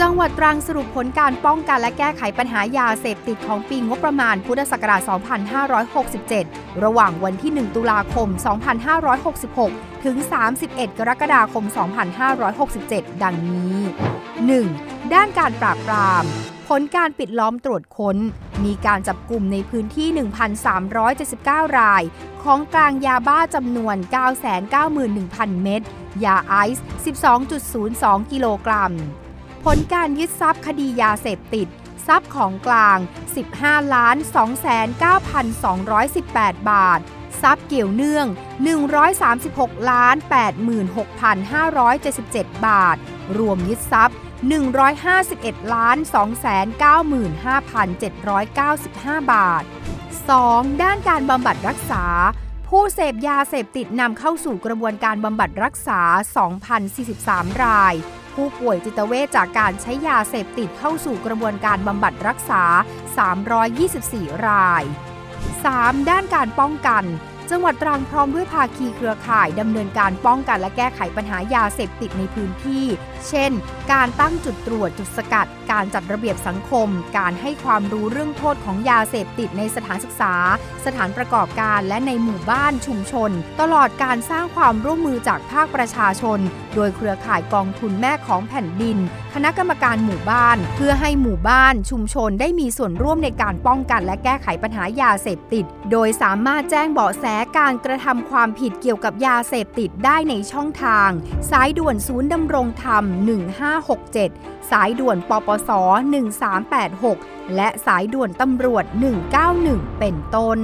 จังหวัดตรังสรุปผลการป้องกันและแก้ไขปัญหายาเสพติดของปีงบประมาณพุทธศักราช 2567 ระหว่างวันที่ 1 ตุลาคม 2566 ถึง 31 กรกฎาคม 2567 ดังนี้ 1. ด้านการปราบปราม ผลการปิดล้อมตรวจค้น มีการจับกลุ่มในพื้นที่ 1,379 ราย ของกลางยาบ้าจำนวน 991,000 เม็ด ยาไอซ์ 12.02 กิโลกรัม ผลการยึดทรัพย์คดียาเสพติด ทรัพย์ของกลาง 15ล้าน29,218 บาท ทรัพย์เกี่ยวเนื่อง 136ล้าน86,577 บาท รวมยึดทรัพย์ 151ล้าน295,795 บาท 2. ด้านการบำบัดรักษา ผู้เสพยาเสพติดนำเข้าสู่กระบวนการบำบัดรักษา 2,043 ราย ผู้ป่วยจิตเวชจากการใช้ยาเสพติดเข้าสู่กระบวนการบำบัดรักษา 324 ราย 3. ด้านการป้องกัน จังหวัดตรังพร้อมด้วยภาคีเครือข่ายดำเนินการป้องกันและแก้ไขปัญหายาเสพติดในพื้นที่ เช่น การตั้งจุดตรวจจุดสกัด การจัดระเบียบสังคม การให้ความรู้เรื่องโทษของยาเสพติดในสถานศึกษา สถานประกอบการและในหมู่บ้านชุมชน ตลอดการสร้างความร่วมมือจากภาคประชาชน โดยเครือข่ายกองทุนแม่ของแผ่นดิน คณะกรรมการหมู่บ้าน เพื่อให้หมู่บ้านชุมชนได้มีส่วนร่วมในการป้องกันและแก้ไขปัญหายาเสพติด โดยสามารถแจ้งเบาะแสการกระทำความผิดเกี่ยวกับยาเสพติดได้ในช่องทาง สายด่วนศูนย์ดำรงธรรม 1567 สายด่วนปปส 1386 และสายด่วนตำรวจ 191 เป็นต้น